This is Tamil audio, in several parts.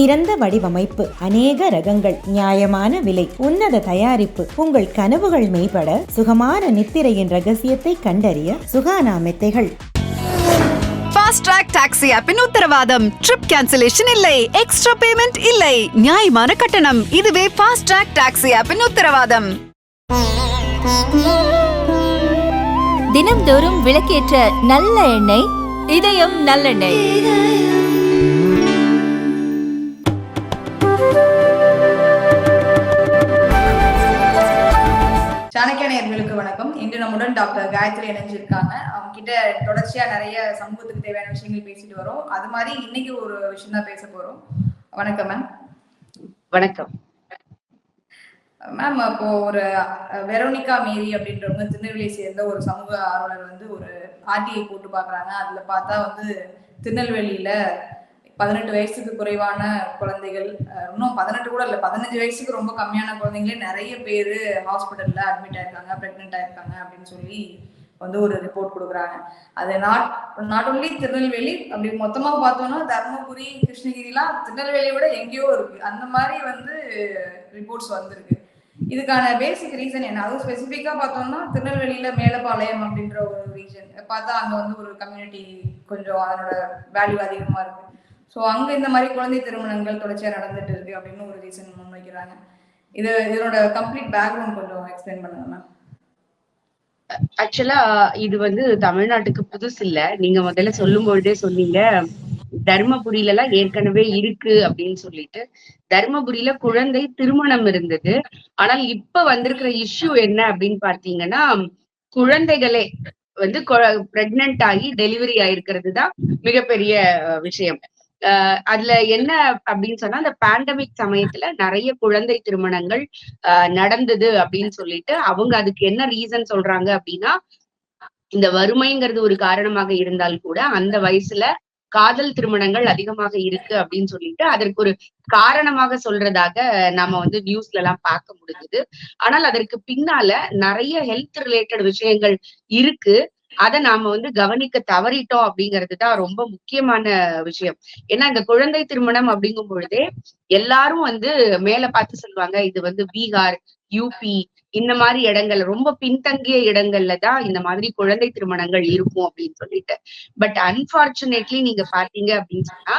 சிறந்த வடிவமைப்பு அநேக ரகங்கள் நியாயமான விலை உன்னத தயாரிப்பு உங்கள் கனவுகள் மெய்ப்பட சுகமான நித்திரையின் ரகசியத்தை கண்டறிய சுகானா மெத்தைகள். ஃபாஸ்ட் ட்ராக் டாக்ஸி ஆப்பின் உத்தரவாதம். ட்ரிப் கேன்சலேஷன் இல்லை. எக்ஸ்ட்ரா பேமெண்ட் இல்லை. நியாயமான கட்டணம். இதுவே ஃபாஸ்ட் ட்ராக் டாக்ஸி ஆப்பின் உத்தரவாதம். தினம்தோறும் விளக்கேற்ற நல்ல எண்ணெய் இதயம் நல்லெண்ணெய். சாணக்கிய நேயர்களுக்கு வணக்கம். இன்று நம்முடன் டாக்டர் காயத்ரி இணைஞ்சிருக்காங்க. அவங்க கிட்ட தொடர்ச்சியா நிறைய சமூகத்துக்கு தேவையான விஷயங்கள் பேசிட்டு வரோம். அது மாதிரி இன்னைக்கு ஒரு விஷயம் தான் பேச போறோம். வணக்கம் மேம் வணக்கம். மேம் இப்போ ஒரு வெரோனிகா மேரி அப்படின்றவங்க திருநெல்வேலியை சேர்ந்த ஒரு சமூக ஆர்வலர் வந்து ஒரு ஆர்டிஐ போட்டு பார்க்கறாங்க. அதுல பார்த்தா வந்து திருநெல்வேலியில பதினெட்டு வயசுக்கு குறைவான குழந்தைகள் இன்னும் பதினெட்டு கூட இல்லை பதினஞ்சு வயசுக்கு ரொம்ப கம்மியான குழந்தைங்களே நிறைய பேர் ஹாஸ்பிட்டலில் அட்மிட் ஆயிருக்காங்க ப்ரெக்னென்ட் ஆயிருக்காங்க அப்படின்னு சொல்லி வந்து ஒரு ரிப்போர்ட் கொடுக்குறாங்க. அது நாட் நாட் ஒன்லி திருநெல்வேலி அப்படி மொத்தமாக பார்த்தோம்னா தருமபுரி கிருஷ்ணகிரிலாம் திருநெல்வேலியை விட எங்கேயோ இருக்கு. அந்த மாதிரி வந்து ரிப்போர்ட்ஸ் வந்திருக்கு. இதுக்கான பேசிக் ரீசன் என்ன? அதுவும் ஸ்பெசிஃபிக்காக பார்த்தோம்னா திருநெல்வேலியில் மேலப்பாளையம் அப்படின்ற ஒரு ரீஜன் பார்த்தா அங்கே வந்து ஒரு கம்யூனிட்டி கொஞ்சம் அதனோட வேல்யூ அதிகமாக இருக்கு. ஸோ அங்க இந்த மாதிரி குழந்தை திருமணங்கள் தொடர்ச்சியாக நடந்துட்டு இருக்கு அப்படின்னு ஒரு ரீசன் முன்வைக்கிறாங்க. இது இதனோட கம்ப்ளீட் பேக்ரவுண்ட் கொஞ்சம் எக்ஸ்பிளைன் பண்ணுங்க மேம் ஆக்சுவலா இது வந்து தமிழ்நாட்டுக்கு புதுசு இல்ல. நீங்க முதல்ல சொல்லும் பொழுதே சொன்னீங்க தர்மபுரியில எல்லாம் ஏற்கனவே இருக்கு அப்படின்னு சொல்லிட்டு. தர்மபுரியில குழந்தை திருமணம் இருந்தது. ஆனால் இப்ப வந்திருக்கிற இஷ்யூ என்ன அப்படின்னு பாத்தீங்கன்னா குழந்தைகளே வந்து பிரெக்னன்ட் ஆகி டெலிவரி ஆயிருக்கிறது தான் மிகப்பெரிய விஷயம். அதுல என்ன அப்படின்னு சொன்னா அந்த பேண்டமிக் சமயத்துல நிறைய குழந்தை திருமணங்கள் நடந்தது அப்படின்னு சொல்லிட்டு அவங்க அதுக்கு என்ன ரீசன் சொல்றாங்க அப்படின்னா இந்த வறுமைங்கிறது ஒரு காரணமாக இருந்தால் கூட அந்த வயசுல காதல் திருமணங்கள் அதிகமாக இருக்கு அப்படின்னு சொல்லிட்டு அதற்கு ஒரு காரணமாக சொல்றதாக நாம வந்து நியூஸ்ல எல்லாம் பார்க்க முடிஞ்சது. ஆனால் அதற்கு பின்னால நிறைய ஹெல்த் ரிலேட்டட் விஷயங்கள் இருக்கு. அதை நாம வந்து கவனிக்க தவறிட்டோம் அப்படிங்கிறது தான் ரொம்ப முக்கியமான விஷயம். ஏன்னா இந்த குழந்தை திருமணம் அப்படிங்கும் பொழுதே எல்லாரும் வந்து மேல பார்த்து சொல்லுவாங்க இது வந்து பீகார் யூபி இந்த மாதிரி இடங்கள்ல ரொம்ப பின்தங்கிய இடங்கள்ல தான் இந்த மாதிரி குழந்தை திருமணங்கள் இருக்கும் அப்படின்னு சொல்லிட்டு. பட் அன்பார்ச்சுனேட்லி நீங்க பாத்தீங்க அப்படின்னு சொன்னா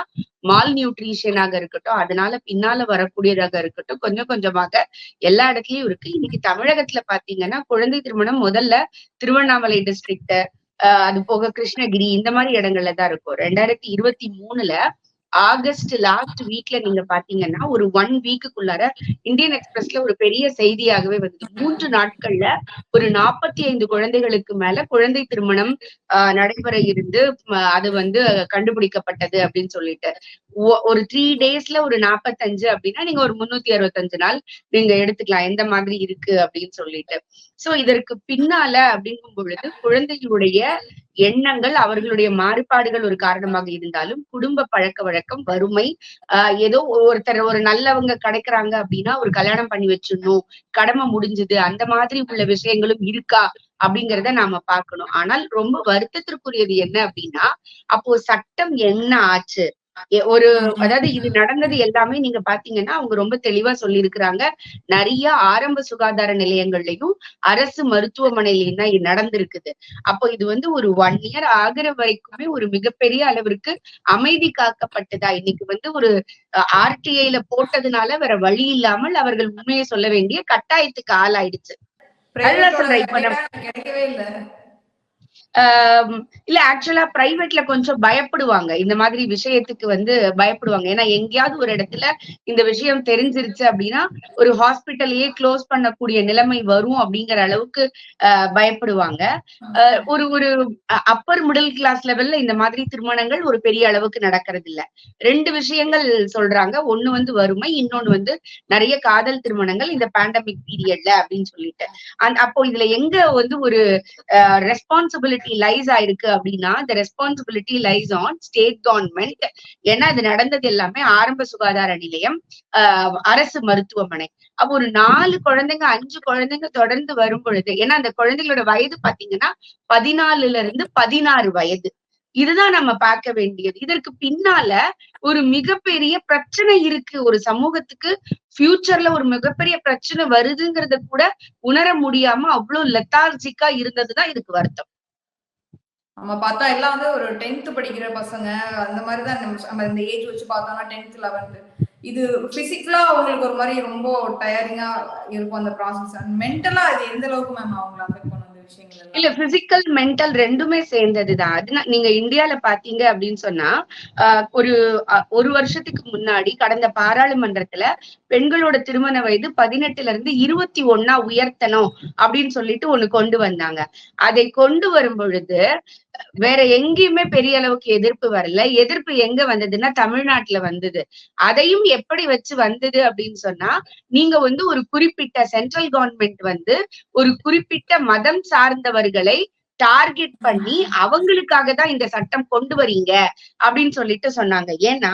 மால் நியூட்ரிஷனாக இருக்கட்டும் அதனால பின்னால வரக்கூடியதாக இருக்கட்டும் கொஞ்சம் கொஞ்சமாக எல்லா இடத்துலயும் இருக்கு. இன்னைக்கு தமிழகத்துல பாத்தீங்கன்னா குழந்தை திருமணம் முதல்ல திருவண்ணாமலை டிஸ்ட்ரிக்ட் அது போக கிருஷ்ணகிரி இந்த மாதிரி இடங்கள்ல தான் இருக்கும். ரெண்டாயிரத்தி இருபத்தி மூணுல ஆகஸ்ட் லாஸ்ட் வீக்ல நீங்க பாத்தீங்கன்னா ஒரு ஒன் வீக்குக்குள்ளார இந்தியன் எக்ஸ்பிரஸ்ல ஒரு பெரிய செய்தியாகவே வந்தது மூன்று நாட்கள்ல ஒரு நாற்பத்தி ஐந்து குழந்தைகளுக்கு மேல குழந்தை திருமணம் ஆஹ் நடைபெற இருந்து அது வந்து கண்டுபிடிக்கப்பட்டது அப்படின்னு சொல்லிட்டு. ஒரு த்ரீ டேஸ்ல ஒரு நாற்பத்தஞ்சு அப்படின்னா நீங்க ஒரு முன்னூத்தி அறுபத்தஞ்சு நாள் நீங்க எடுத்துக்கலாம். எந்த மாதிரி இருக்கு அப்படின்னு சொல்லிட்டு. சோ இதற்கு பின்னால அப்படிங்கும் பொழுது குழந்தைகளுடைய எண்ணங்கள் அவர்களுடைய மாறுபாடுகள் ஒரு காரணமாக இருந்தாலும் குடும்ப பழக்க வழக்கம் வறுமை ஆஹ் ஏதோ ஒருத்தர் ஒரு நல்லவங்க கிடைக்கிறாங்க அப்படின்னா ஒரு கல்யாணம் பண்ணி வச்சிடணும் கடமை முடிஞ்சது அந்த மாதிரி உள்ள விஷயங்களும் இருக்கா அப்படிங்கறத நாம பார்க்கணும். ஆனால் ரொம்ப வருத்தத்திற்குரியது என்ன அப்படின்னா அப்போ சட்டம் என்ன ஆச்சு? ஒரு அதாவது இது நடந்தது எல்லாமே நீங்க பாத்தீங்கன்னா அவங்க ரொம்ப தெளிவா சொல்லியிருக்கிறாங்க. நிறைய ஆரம்ப சுகாதார நிலையங்கள்லயும் அரசு மருத்துவமனையிலயும் தான் இது நடந்திருக்குது. அப்போ இது வந்து ஒரு ஒன் இயர் ஆகுற வரைக்குமே ஒரு மிகப்பெரிய அளவிற்கு அமைதி காக்கப்பட்டதா? இன்னைக்கு வந்து ஒரு ஆர்டிஐல போட்டதுனால வேற வழி இல்லாமல் அவர்கள் உண்மையை சொல்ல வேண்டிய கட்டாயத்துக்கு ஆளாயிடுச்சு. அதுதான் சொல்றேன், இப்ப ஆஹ் இல்ல ஆக்சுவலா பிரைவேட்ல கொஞ்சம் பயப்படுவாங்க. இந்த மாதிரி விஷயத்துக்கு வந்து பயப்படுவாங்க. ஏன்னா எங்கேயாவது ஒரு இடத்துல இந்த விஷயம் தெரிஞ்சிருச்சு அப்படின்னா ஒரு ஹாஸ்பிட்டலையே க்ளோஸ் பண்ணக்கூடிய நிலைமை வரும் அப்படிங்கிற அளவுக்கு ஆஹ் பயப்படுவாங்க. ஆஹ் ஒரு ஒரு அப்பர் மிடில் கிளாஸ் லெவல்ல இந்த மாதிரி திருமணங்கள் ஒரு பெரிய அளவுக்கு நடக்கிறது இல்ல ரெண்டு விஷயங்கள் சொல்றாங்க. ஒண்ணு வந்து வறுமை இன்னொன்னு வந்து நிறைய காதல் திருமணங்கள் இந்த பேண்டமிக் பீரியட்ல அப்படின்னு சொல்லிட்டு. அந்த அப்போ இதுல எங்க வந்து ஒரு ரெஸ்பான்சிபிலிட்டி லைஸ் ஆயிருக்கு அப்படின்னா இந்த responsibility lies on state government ஏன்னா இது நடந்தது எல்லாமே ஆரம்ப சுகாதார நிலையம் ஆஹ் அரசு மருத்துவமனை. அப்போ ஒரு நாலு குழந்தைங்க அஞ்சு குழந்தைங்க தொடர்ந்து வரும் பொழுது ஏன்னா அந்த குழந்தைகளோட வயது பாத்தீங்கன்னா பதினாலுல இருந்து பதினாறு வயது. இதுதான் நம்ம பார்க்க வேண்டியது. இதற்கு பின்னால ஒரு மிகப்பெரிய பிரச்சனை இருக்கு. ஒரு சமூகத்துக்கு ஃபியூச்சர்ல ஒரு மிகப்பெரிய பிரச்சனை வருதுங்கிறத கூட உணர முடியாம அவ்வளவு லெத்தார்ஜிக்கா இருந்ததுதான் இதுக்கு வருத்தம். நம்ம பார்த்தா எல்லாம் வந்து ஒரு டென்த் படிக்கிற பசங்க அந்த மாதிரி தான் நம்ம நம்ம இந்த ஏஜ் வச்சு பார்த்தோம்னா டென்த் லெவன்த் இது பிசிக்கலா அவங்களுக்கு ஒரு மாதிரி ரொம்ப டயரிங்கா இருக்கும் அந்த ப்ராசஸ் அண்ட் மென்டலா இது எந்த அளவுக்கு மேம் அவங்களை அஃபெக்ட் விஷயங்கள் இல்ல பிசிக்கல் மென்டல் ரெண்டுமே சேர்ந்ததுதான். அது நீங்க இந்தியால பாத்தீங்க அப்படின்னு சொன்னா ஆஹ் ஒரு ஒரு வருஷத்துக்கு முன்னாடி கடந்த பாராளுமன்றத்துல பெண்களோட திருமண வயது பதினெட்டுல இருந்து இருபத்தி ஒன்னா உயர்த்தணும் அப்படின்னு சொல்லிட்டு ஒண்ணு கொண்டு வந்தாங்க. அதை கொண்டு வரும் பொழுது வேற எங்கேயுமே பெரிய அளவுக்கு எதிர்ப்பு வரல. எதிர்ப்பு எங்க வந்ததுன்னா தமிழ்நாட்டுல வந்தது. அதையும் எப்படி வச்சு வந்தது அப்படின்னு சொன்னா நீங்க வந்து ஒரு குறிப்பிட்ட சென்ட்ரல் கவர்மெண்ட் வந்து ஒரு குறிப்பிட்ட மதம் சார்ந்தவர்களை டார்கெட் பண்ணி அவங்களுக்காக தான் இந்த சட்டம் கொண்டு வரீங்க அப்படின்னு சொல்லிட்டு சொன்னாங்க. ஏன்னா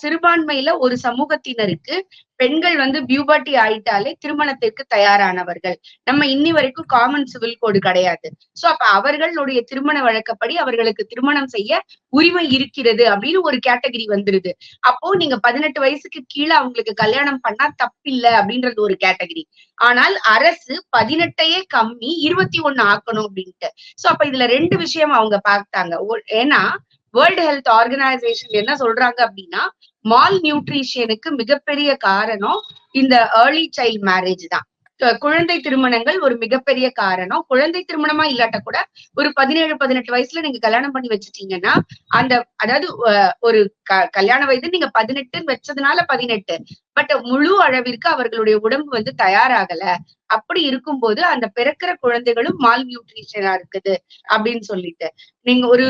சிறுபான்மையில ஒரு சமூகத்தினருக்கு பெண்கள் வந்து பியூபாட்டி ஆயிட்டாலே திருமணத்திற்கு தயாரானவர்கள். நம்ம இன்னி வரைக்கும் காமன் சிவில் கோடு கிடையாது. சோ அப்ப அவர்களுடைய திருமண வழக்கப்படி அவர்களுக்கு திருமணம் செய்ய உரிமை இருக்கிறது அப்படின்னு ஒரு கேட்டகரி வந்துருது. அப்போ நீங்க பதினெட்டு வயசுக்கு கீழே அவங்களுக்கு கல்யாணம் பண்ணா தப்பில்ல அப்படின்றது ஒரு கேட்டகரி ஆனால் அரசு பதினெட்டையே கம்மி இருபத்தி ஒண்ணு ஆக்கணும் அப்படின்ட்டு. சோ அப்ப இதுல ரெண்டு விஷயம் அவங்க பார்த்தாங்க. ஏன்னா வேர்ல்டு ஹெல்த் ஆர்கனைசேஷன் என்ன சொல்றாங்க அப்படின்னா மால் நியூட்ரிஷனுக்கு மிகப்பெரிய காரணம் இந்த ஏர்லி சைல்ட் மேரேஜ் தான். குழந்தை திருமணங்கள் ஒரு மிகப்பெரிய காரணம். குழந்தை திருமணமா இல்லாட்ட கூட ஒரு பதினேழு பதினெட்டு வயசுல நீங்க கல்யாணம் பண்ணி வச்சுட்டீங்கன்னா அந்த அதாவது ஒரு க- கல்யாண வயது நீங்க பதினெட்டுன்னு வச்சதுனால பதினெட்டு. பட் முழு அளவிற்கு அவர்களுடைய உடம்பு வந்து தயாராகல. அப்படி இருக்கும்போது அந்த பிறக்கிற குழந்தைகளும் மால் நியூட்ரிஷனா இருக்குது அப்படின்னு சொல்லிட்டு. நீங்க ஒரு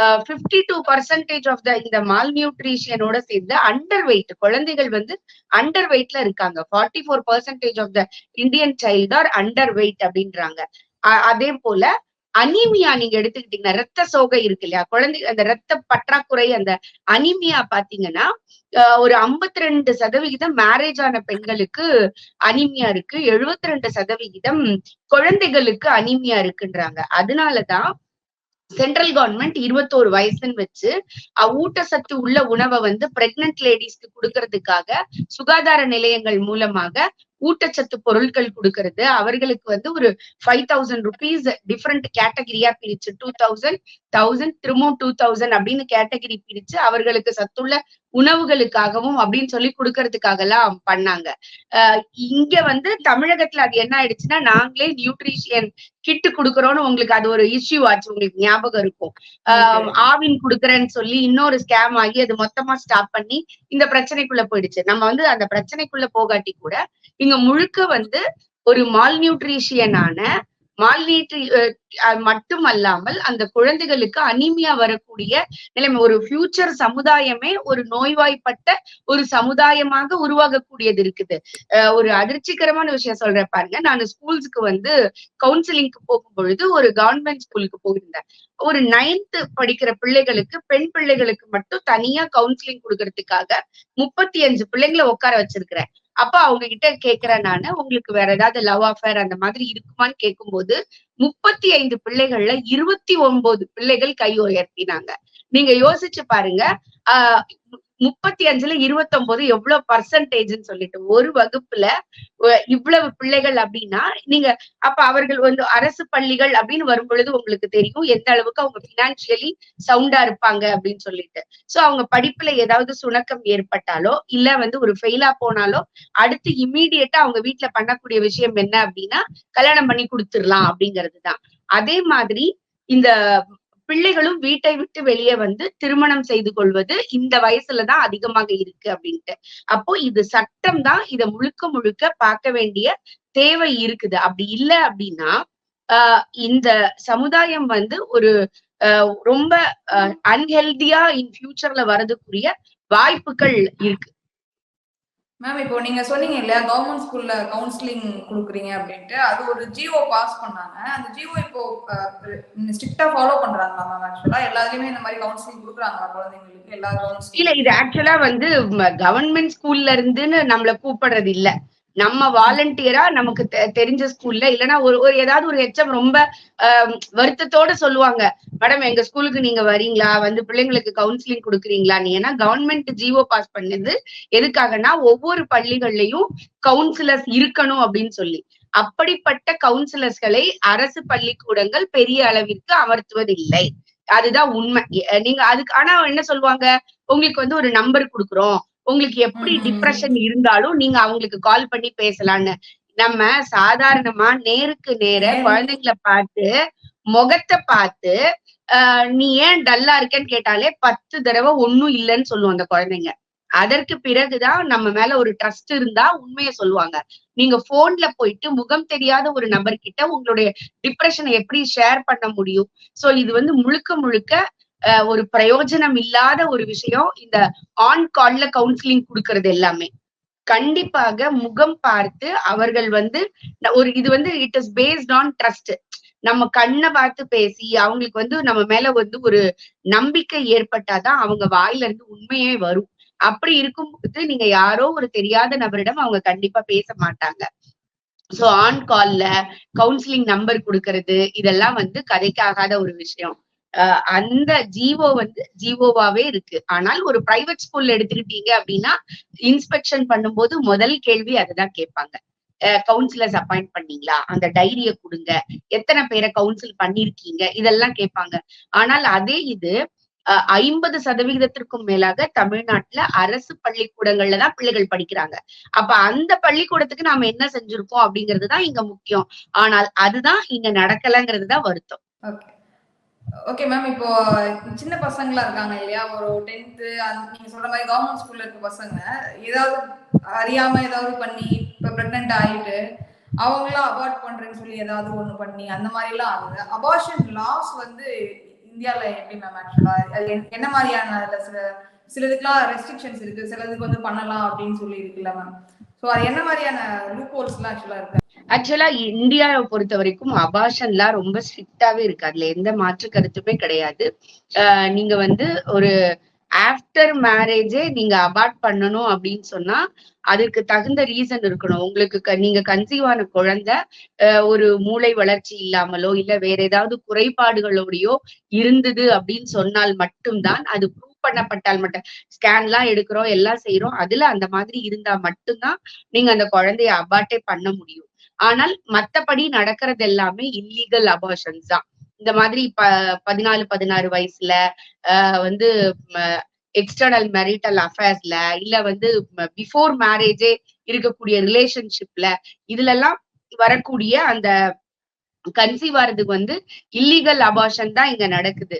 fifty two percentage of the இந்த மால் நியூட்ரிஷியனோட சேர்ந்து அண்டர் வெயிட் குழந்தைகள் வந்து அண்டர் வெயிட்ல இருக்காங்க. Forty four percentage of the Indian child are underweight அப்படின்றாங்க. அ- அதே போல அனிமியா நீங்க எடுத்துக்கிட்டீங்கன்னா ரத்த சோகை இருக்கு இல்லையா? குழந்தை அந்த ரத்த பற்றாக்குறை அந்த அனிமியா பாத்தீங்கன்னா ஒரு 52% ரெண்டு சதவிகிதம் மேரேஜ் ஆன பெண்களுக்கு அனிமியா இருக்கு. 72% ரெண்டு சதவிகிதம் குழந்தைகளுக்கு அனிமியா இருக்குன்றாங்க. அதனாலதான் சென்ட்ரல் கவர்மெண்ட் இருபத்தோரு வயசுன்னு வச்சு ஊட்டச்சத்து உள்ள உணவை வந்து பிரெக்னன்ட் லேடிஸ்க்கு கொடுக்கறதுக்காக சுகாதார நிலையங்கள் மூலமாக ஊட்டச்சத்து பொருட்கள் கொடுக்கறது அவர்களுக்கு வந்து ஒரு ஃபைவ் தௌசண்ட் ருபீஸ் டிஃப்ரெண்ட் கேட்டகரியா பிரிச்சு டூ தௌசண்ட் தௌசண்ட் திரும்பவும் டூ தௌசண்ட் அப்படின்னு கேட்டகரி பிரிச்சு அவர்களுக்கு சத்துள்ள உணவுகளுக்காகவும் அப்படின்னு சொல்லி கொடுக்கறதுக்காக எல்லாம் பண்ணாங்க. அஹ் இங்க வந்து தமிழகத்துல அது என்ன ஆயிடுச்சுன்னா நாங்களே நியூட்ரிஷியன் கிட்டு கொடுக்கறோம்னு உங்களுக்கு அது ஒரு இஷ்யூ ஆச்சு உங்களுக்கு ஞாபகம் இருக்கும். ஆஹ் ஆவின் குடுக்கறேன்னு சொல்லி இன்னொரு ஸ்கேம் ஆகி அது மொத்தமா ஸ்டாப் பண்ணி இந்த பிரச்சனைக்குள்ள போயிடுச்சு. நம்ம வந்து அந்த பிரச்சனைக்குள்ள போகாட்டி கூட இங்க முழுக்க வந்து ஒரு மால் நியூட்ரிஷியனான மால் மட்டுமல்லாமல் அந்த குழந்தைகளுக்கு அனிமியா வரக்கூடிய நிலைமை ஒரு ஃபியூச்சர் சமுதாயமே ஒரு நோய்வாய்ப்பட்ட ஒரு சமுதாயமாக உருவாகக்கூடியது இருக்குது. ஒரு அதிர்ச்சிகரமான விஷயம் சொல்றேன் பாருங்க. நான் ஸ்கூல்ஸ்க்கு வந்து கவுன்சிலிங்க்கு போகும் பொழுது ஒரு கவர்மெண்ட் ஸ்கூலுக்கு போயிருந்தேன். ஒரு நைன்த் படிக்கிற பிள்ளைகளுக்கு பெண் பிள்ளைகளுக்கு மட்டும் தனியா கவுன்சிலிங் கொடுக்கறதுக்காக முப்பத்தி அஞ்சு பிள்ளைங்களை உட்கார வச்சிருக்கிறேன். அப்ப அவங்க கிட்ட கேக்குறேன் நானு. உங்களுக்கு வேற ஏதாவது லவ் அஃபேர் அந்த மாதிரி இருக்குமான்னு கேட்கும்போது முப்பத்தி ஐந்து பிள்ளைகள்ல இருபத்தி ஒன்பது பிள்ளைகள் கை உயர்த்தினாங்க. நீங்க யோசிச்சு பாருங்க. ஆஹ் முப்பத்தி அஞ்சுல இருபத்தொன்பது எவ்வளவு பர்சன்டேஜ்னு சொல்லிட்டு ஒரு வகுப்புல இவ்வளவு பிள்ளைகள் அப்படின்னா நீங்க அப்ப அவர்கள் வந்து அரசு பள்ளிகள் அப்படின்னு வரும் பொழுது உங்களுக்கு தெரியும் எந்த அளவுக்கு அவங்க பினான்சியலி சவுண்டா இருப்பாங்க அப்படின்னு சொல்லிட்டு. சோ அவங்க படிப்புல ஏதாவது சுணக்கம் ஏற்பட்டாலோ இல்ல வந்து ஒரு ஃபெயிலா போனாலோ அடுத்து இமீடியட்டா அவங்க வீட்டுல பண்ணக்கூடிய விஷயம் என்ன அப்படின்னா கல்யாணம் பண்ணி கொடுத்துடலாம் அப்படிங்கிறது தான் அதே மாதிரி இந்த பிள்ளைகளும் வீட்டை விட்டு வெளியே வந்து திருமணம் செய்து கொள்வது இந்த வயசுலதான் அதிகமாக இருக்கு அப்படின்ட்டு. அப்போ இது சட்டம் தான். இத முழுக்க முழுக்க பார்க்க வேண்டிய தேவை இருக்குது. அப்படி இல்ல அப்படின்னா ஆஹ் இந்த சமுதாயம் வந்து ஒரு ரொம்ப அன்ஹெல்தியா இன் ஃபியூச்சர்ல வரதுக்குரிய வாய்ப்புகள் இருக்கு. மேம் இப்போ நீங்க சொன்னீங்க இல்லையா கவர்மெண்ட் ஸ்கூல்ல கவுன்சிலிங் கொடுக்குறீங்க அப்படின்ட்டு அது ஒரு ஜிஓ பாஸ் பண்ணாங்க. அந்த ஜிஓ இப்போ ஸ்ட்ரிக்டா ஃபாலோ பண்றாங்களா மேம் ஆக்சுவலா எல்லாத்துலயுமே இந்த மாதிரி கவுன்சிலிங் கொடுக்குறாங்களா குழந்தைங்களுக்கு? எல்லா இல்ல இது ஆக்சுவலா வந்து கவர்மெண்ட் ஸ்கூல்ல இருந்துன்னு நம்மள கூப்பிடுறது இல்ல. நம்ம வாலண்டியரா நமக்கு தெ- தெரிஞ்ச ஸ்கூல்ல இல்லைன்னா ஒரு ஒரு ஏதாவது ஒரு எச்சம் ரொம்ப ஆஹ், வருத்தத்தோட சொல்லுவாங்க. மேடம் எங்க ஸ்கூலுக்கு நீங்க வரீங்களா? வந்து பிள்ளைங்களுக்கு கவுன்சிலிங் கொடுக்குறீங்களா? நீ ஏன்னா கவர்மெண்ட் ஜிஓ பாஸ் பண்ணது எதுக்காகனா ஒவ்வொரு பள்ளிகள்லயும் கவுன்சிலர்ஸ் இருக்கணும் அப்படின்னு சொல்லி. அப்படிப்பட்ட கவுன்சிலர்ஸ்களை அரசு பள்ளிக்கூடங்கள் பெரிய அளவிற்கு அமர்த்துவதில்லை. அதுதான் உண்மை. நீங்க அதுக்கு ஆனா என்ன சொல்லுவாங்க? உங்களுக்கு வந்து ஒரு நம்பர் கொடுக்குறோம். உங்களுக்கு எப்படி. டிப்ரெஷன் இருந்தாலும் நீங்க அவங்களுக்கு கால் பண்ணி பேசலாம்னு நம்ம சாதாரணமா நேருக்கு நேர குழந்தைங்களை பார்த்து முகத்தை பார்த்து நீ ஏன் டல்லா இருக்கேன்னு கேட்டாலே பத்து தடவை ஒண்ணும் இல்லைன்னு சொல்லுவோம் அந்த குழந்தைங்க. அதற்கு பிறகுதான் நம்ம மேல ஒரு ட்ரஸ்ட் இருந்தா உண்மையை சொல்லுவாங்க. நீங்க போன்ல போயிட்டு முகம் தெரியாத ஒரு நபர்கிட்ட உங்களுடைய டிப்ரெஷனை எப்படி ஷேர் பண்ண முடியும்? சோ இது வந்து முழுக்க முழுக்க ஒரு பிரயோஜனம் இல்லாத ஒரு விஷயம் இந்த ஆன் கால்ல கவுன்சிலிங் கொடுக்கறது எல்லாமே. கண்டிப்பாக முகம் பார்த்து அவர்கள் வந்து ஒரு இது வந்து it is based on trust நம்ம கண்ணை பார்த்து பேசி அவங்களுக்கு வந்து நம்ம மேல வந்து ஒரு நம்பிக்கை ஏற்பட்டாதான் அவங்க வாயில இருந்து உண்மையே வரும். அப்படி இருக்கும்போது நீங்க யாரோ ஒரு தெரியாத நபரிடம் அவங்க கண்டிப்பா பேச மாட்டாங்க. சோ ஆன் கால்ல கவுன்சிலிங் நம்பர் கொடுக்கறது இதெல்லாம் வந்து கதைக்காகாத ஒரு விஷயம். அந்த ஜீவோ வந்து ஜீவோவாவே இருக்கு. ஆனால் ஒரு பிரைவேட் ஸ்கூல்ல எடுத்துக்கிட்டீங்க அப்படின்னா இன்ஸ்பெக்ஷன் பண்ணும்போது முதல் கேள்வி அதுதான் கேட்பாங்க. கவுன்சிலர்ஸ் அப்பாயிண்ட் பண்ணீங்களா? அந்த டைரிய கொடுங்க. எத்தனை பேரை கவுன்சில் பண்ணிருக்கீங்க? இதெல்லாம் கேட்பாங்க. ஆனால் அதே இது ஐம்பது சதவிகிதத்திற்கும் மேலாக தமிழ்நாட்டுல அரசு பள்ளிக்கூடங்கள்ல தான் பிள்ளைகள் படிக்கிறாங்க. அப்ப அந்த பள்ளிக்கூடத்துக்கு நாம என்ன செஞ்சிருக்கோம் அப்படிங்கிறது தான் இங்க முக்கியம். ஆனால் அதுதான் இங்க நடக்கலங்கிறது தான் வருத்தம். ஓகே மேம் இப்போ சின்ன பசங்களா இருக்காங்க இல்லையா? ஒரு டென்த்து நீங்க சொல்ற மாதிரி கவர்மெண்ட் ஸ்கூல்ல இருக்க பசங்க ஏதாவது அறியாம ஏதாவது பண்ணி இப்போ பிரெக்னென்ட் ஆயிட்டு அவங்களாம் அபார்ட் பண்றேன்னு சொல்லி ஏதாவது ஒண்ணு பண்ணி அந்த மாதிரி எல்லாம் ஆகுது. அபார்ஷன் லாஸ் வந்து இந்தியால எப்படி மேம் ஆக்சுவலா என்ன- மாதிரியான அதுல சில சிலதுக்குலாம் ரெஸ்ட்ரிக்ஷன்ஸ் இருக்கு. சிலதுக்கு வந்து பண்ணலாம் அப்படின்னு சொல்லி இருக்குல்ல மேம் ஸோ அது என்ன மாதிரியான லூப் ஹோல்ஸ்லாம் ஆக்சுவலா இருக்கு? ஆக்சுவலா இந்தியாவை பொறுத்த வரைக்கும் அபாஷன்லாம் ரொம்ப ஸ்ட்ரிக்டாவே இருக்கு. அதுல எந்த மாற்று கருத்துமே கிடையாது. ஆஹ் நீங்க வந்து ஒரு ஆஃப்டர் மேரேஜே நீங்க அபார்ட் பண்ணணும் அப்படின்னு சொன்னா அதுக்கு தகுந்த ரீசன் இருக்கணும். உங்களுக்கு க- நீங்க கன்சீவ் ஆன குழந்தை ஒரு மூளை வளர்ச்சி இல்லாமலோ இல்ல வேற ஏதாவது குறைபாடுகளோடையோ இருந்தது அப்படின்னு சொன்னால் மட்டும்தான் அது ப்ரூவ் பண்ணப்பட்டால் மட்டும் ஸ்கேன் எல்லாம் எடுக்கிறோம் எல்லாம் செய்யறோம் அதுல அந்த மாதிரி இருந்தா மட்டும்தான் நீங்க அந்த குழந்தைய அபார்ட்டே பண்ண முடியும். ஆனால் மத்தபடி நடக்கிறது எல்லாமே இல்லீகல் அபார்ஷன்ஸ் தான். இந்த மாதிரி ப பதினாலு பதினாறு வயசுல வந்து எக்ஸ்டர்னல் மேரிட்டல் அஃபேர்ஸ்ல இல்ல வந்து பிஃபோர் மேரேஜே இருக்கக்கூடிய ரிலேஷன்ஷிப்ல இதுல எல்லாம் வரக்கூடிய அந்த கன்சீவ் ஆறதுக்கு வந்து இல்லீகல் அபார்ஷன் தான் இங்க நடக்குது.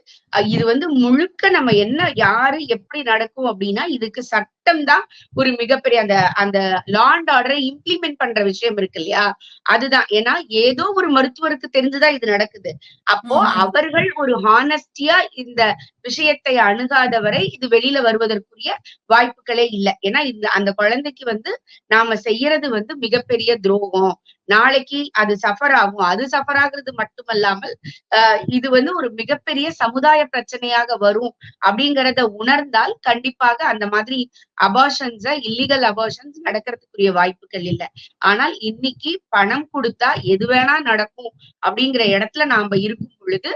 இது வந்து முழுக்க நம்ம என்ன யாரு எப்படி நடக்கும் அப்படின்னா இதுக்கு சட்டம் தான் ஒரு மிகப்பெரிய அந்த அந்த லா அண்ட் ஆர்டரை இம்ப்ளிமெண்ட் பண்ற விஷயம் இருக்கு இல்லையா? அதுதான். ஏன்னா ஏதோ ஒரு மருத்துவருக்கு தெரிஞ்சுதான் இது நடக்குது. அப்போ. அவர்கள் ஒரு ஹானஸ்டியா இந்த விஷயத்தை அணுகாதவரை இது வெளியில வருவதற்குரிய வாய்ப்புகளே இல்லை. ஏன்னா இந்த அந்த குழந்தைக்கு வந்து நாம செய்யறது வந்து மிகப்பெரிய துரோகம். நாளைக்கு அது சஃபர் ஆகும். அது சஃபர் ஆகுறது மட்டுமல்லாமல் ஆஹ் இது வந்து ஒரு மிகப்பெரிய சமுதாய பிரச்சனையாக வரும் அப்படிங்கறத உணர்ந்தால் கண்டிப்பாக அந்த மாதிரி அபார்ஷன்ஸ இல்லீகல் அபார்ஷன்ஸ் நடக்கிறதுக்குரிய வாய்ப்புகள் இல்லை. ஆனால் இன்னைக்கு பணம் கொடுத்தா எது வேணா நடக்கும் அப்படிங்கிற இடத்துல நாம இருக்கும் பொழுது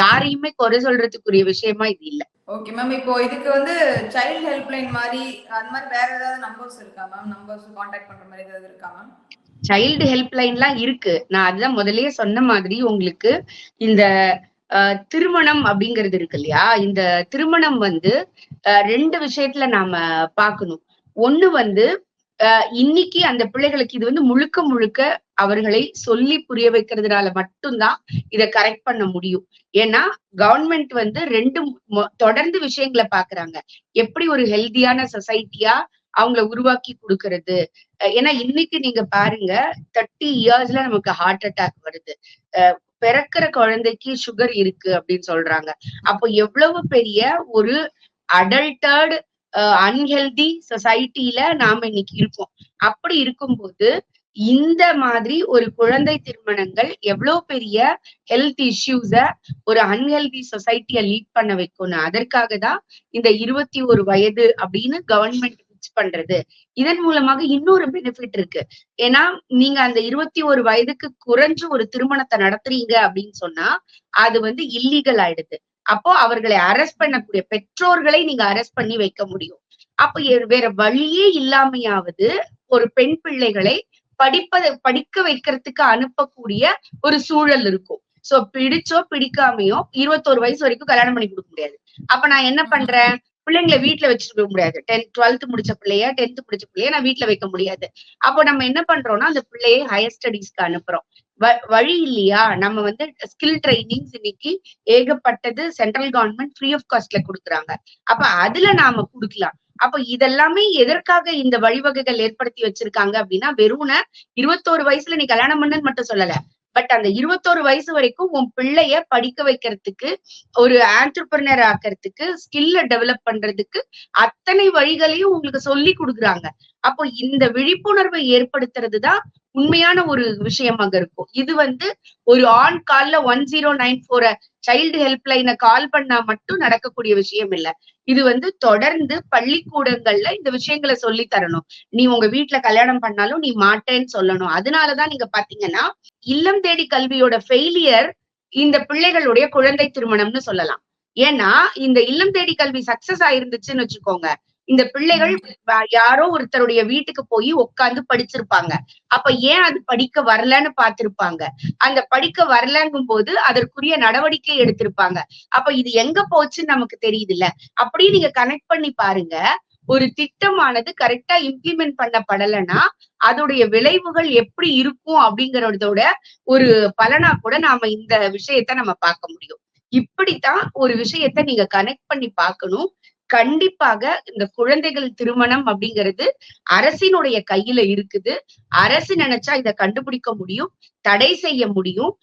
யாரையுமே குறை சொல்றதுக்குரிய விஷயமா இது இல்ல. ஓகே மேம் இப்போ இதுக்கு வந்து சைல்ட் ஹெல்ப்லைன் மாதிரி அந்த மாதிரி வேற ஏதாவது நம்பர்ஸ் இருக்கா மேம் நம்பர்ஸ் காண்டாக்ட் பண்ற மாதிரி ஏதாவது இருக்கா மேம் சைல்டு ஹெல்ப்லைன்லாம் இருக்கு. நான் அதுதான் முதல்லயே சொன்ன மாதிரி உங்களுக்கு இந்த திருமணம் அப்படிங்கிறது இருக்கு இல்லையா? இந்த திருமணம் வந்து அஹ், ரெண்டு விஷயத்துல நாம பார்க்கணும். ஒண்ணு வந்து இன்னைக்கு அந்த பிள்ளைகளுக்கு இது வந்து முழுக்க முழுக்க அவர்களை சொல்லி புரிய வைக்கிறதுனால மட்டும்தான் இதை கரெக்ட் பண்ண முடியும். ஏன்னா கவர்மெண்ட் வந்து ரெண்டு தொடர்ந்து விஷயங்களை பாக்குறாங்க எப்படி ஒரு ஹெல்தியான சொசைட்டியா அவங்கள உருவாக்கி கொடுக்கறது. ஏன்னா இன்னைக்கு நீங்க பாருங்க தேர்ட்டி இயர்ஸ்ல நமக்கு ஹார்ட் அட்டாக் வருது. பிறக்கிற குழந்தைக்கு சுகர் இருக்கு அப்படின்னு சொல்றாங்க. அப்போ எவ்வளவு பெரிய ஒரு அடல்டர்டு அன்ஹெல்தி சொசைட்டில நாம இன்னைக்கு இருக்கோம். அப்படி இருக்கும்போது இந்த மாதிரி ஒரு குழந்தை திருமணங்கள் எவ்வளவு பெரிய ஹெல்த் இஷ்யூஸ ஒரு அன்ஹெல்தி சொசைட்டிய லீட் பண்ண வைக்கணும் அதற்காக தான் இந்த இருபத்தி ஒரு வயது அப்படின்னு கவர்மெண்ட் ஃபிக்ஸ் பண்றது. இதன் மூலமாக இன்னொரு பெனிஃபிட் இருக்கு. ஏன்னா நீங்க அந்த இருபத்தி ஒரு வயதுக்கு குறைஞ்சு ஒரு திருமணத்தை நடத்துறீங்க அப்படின்னு சொன்னா அது வந்து இல்லீகல் ஆயிடுது. அப்போ அவர்களை அரெஸ்ட் பண்ணக்கூடிய பெற்றோர்களை நீங்க அரெஸ்ட் பண்ணி வைக்க முடியும். அப்ப வேற வழியே இல்லாமையாவது ஒரு பெண் பிள்ளைகளை படிப்பதை படிக்க வைக்கிறதுக்கு அனுப்பக்கூடிய ஒரு சூழல் இருக்கும். சோ பிடிச்சோ பிடிக்காமையோ இருபத்தோரு வயசு வரைக்கும் கல்யாணம் பண்ணி கொடுக்க முடியாது. அப்ப நான் என்ன பண்றேன்? பிள்ளைங்களை வீட்டுல வச்சுட்டு போக முடியாது. டென்த் டுவெல்த் முடிச்ச பிள்ளைய டென்த் முடிச்ச பிள்ளைய நான் வீட்டுல வைக்க முடியாது. அப்போ நம்ம என்ன பண்றோம்னா அந்த பிள்ளையை ஹையர் ஸ்டடீஸ்க்கு அனுப்புறோம். வழி இல்லையா? நம்ம வந்து ஸ்கில் ட்ரைனிங்ஸ் இன்னைக்கு ஏகப்பட்டது சென்ட்ரல் கவர்மெண்ட் ஃப்ரீ ஆஃப் காஸ்ட்ல கொடுக்குறாங்க. அப்ப அதுல நாம கொடுக்கலாம். அப்ப இதெல்லாமே எதற்காக இந்த வழிவகைகள் ஏற்படுத்தி வச்சிருக்காங்க அப்படின்னா வெறும்ன இருபத்தோரு வயசுல நீ கல்யாணம் பண்ணுன்னு மட்டும் சொல்லல. பட் அந்த இருபத்தோரு வயசு வரைக்கும் உன் பிள்ளைய படிக்க வைக்கிறதுக்கு ஒரு ஆண்டர்பிரினர் ஆக்கிறதுக்கு ஸ்கில்ல டெவலப் பண்றதுக்கு அத்தனை வழிகளையும் உங்களுக்கு சொல்லி கொடுக்குறாங்க. அப்போ இந்த விழிப்புணர்வை ஏற்படுத்துறது தான் உண்மையான ஒரு விஷயமாக இருக்கும். இது வந்து ஒரு ஆன் கால்ல one zero nine four child help லைனை கால் பண்ணா மட்டும் நடக்கக்கூடிய விஷயம் இல்ல. இது வந்து தொடர்ந்து பள்ளிக்கூடங்கள்ல இந்த விஷயங்களை சொல்லி தரணும். நீ உங்க வீட்டுல கல்யாணம் பண்ணாலும் நீ மாட்டேன்னு சொல்லணும். அதனாலதான் நீங்க பாத்தீங்கன்னா இல்லம் தேடி கல்வியோட ஃபெயிலியர் இந்த பிள்ளைகளுடைய குழந்தை திருமணம்னு சொல்லலாம். ஏன்னா இந்த இல்லம் தேடி கல்வி சக்சஸ் ஆயிருந்துச்சுன்னு வச்சுக்கோங்க. இந்த பிள்ளைகள் யாரோ ஒருத்தருடைய வீட்டுக்கு போய் உட்கார்ந்து படிச்சிருப்பாங்க. அப்ப ஏன் அது படிக்க வரலன்னு பார்த்திருப்பாங்க அந்த படிக்க வரலங்கும் போது அதற்குரிய நடவடிக்கை எடுத்திருப்பாங்க. அப்ப இது எங்க போச்சுன்னு நமக்கு தெரியுதுல்ல. அப்படியே நீங்க கனெக்ட் பண்ணி பாருங்க. ஒரு திட்டமானது கரெக்டா இம்ப்ளிமெண்ட் பண்ணப்படலைன்னா அதோடைய விளைவுகள் எப்படி இருக்கும் அப்படிங்கறதோட ஒரு பலனா கூட நாம இந்த விஷயத்த நம்ம பார்க்க முடியும். இப்படித்தான் ஒரு விஷயத்த நீங்க கனெக்ட் பண்ணி பார்க்கணும். கண்டிப்பாக இந்த குழந்தைகள் திருமணம் அப்படிங்கிறது அரசினுடைய கையில இருக்குது. அரசு நினைச்சா இதை கண்டுபிடிக்க முடியும். தடை செய்ய முடியும்.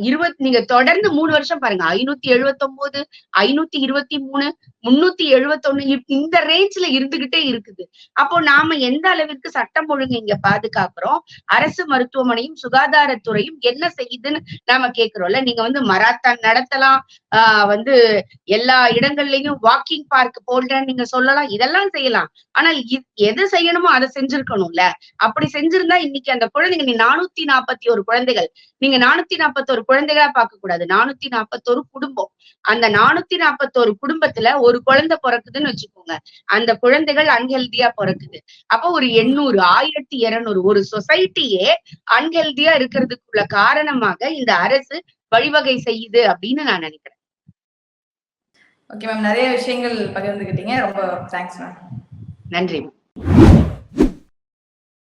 இருபத் நீங்க தொடர்ந்து மூணு வருஷம் பாருங்க. ஐநூத்தி எழுபத்தி ஒன்பது ஐநூத்தி இருபத்தி மூணு முன்னூத்தி எழுபத்தொன்னு இந்த ரேஞ்ச்ல இருந்துகிட்டே இருக்குது. அப்போ நாம எந்த அளவிற்கு சட்டம் ஒழுங்கு இங்க பாதுகாக்கிறோம்? அரசு மருத்துவமனையும் சுகாதாரத்துறையும் என்ன செய்யுதுன்னு நாம கேக்குறோம்ல. நீங்க வந்து மராத்தான் நடத்தலாம். ஆஹ் வந்து எல்லா இடங்கள்லயும் வாக்கிங் பார்க் போல்றேன்னு நீங்க சொல்லலாம். இதெல்லாம் செய்யலாம். ஆனால் இ- எது செய்யணுமோ அதை செஞ்சிருக்கணும்ல. அப்படி செஞ்சிருந்தா இன்னைக்கு அந்த குழந்தைங்க நீ நானூத்தி நாற்பத்தி ஒரு குழந்தைகள். நீங்க நானூத்தி நாற்பத்தோரு குழந்தைகளா பார்க்க கூடாது. நானூத்தி நாற்பத்தோரு குடும்பம். அந்த நானூத்தி நாற்பத்தோரு குடும்பத்துல ஒரு குழந்தை பிறக்குதுன்னு வச்சுக்கோங்க. அந்த குழந்தைகள் அன்ஹெல்தியா பிறக்குது. அப்போ ஒரு எண்ணூறு ஆயிரத்தி இருநூறு ஒரு சொசைட்டியே அன்ஹெல்தியா இருக்கிறதுக்குள்ள காரணமாக இந்த அரசு வழிவகை செய்யுது அப்படின்னு நான் நினைக்கிறேன். ஓகே மேம் நிறைய விஷயங்கள் பகிர்ந்துக்கிட்டீங்க ரொம்ப தேங்க்ஸ் மேம் நன்றி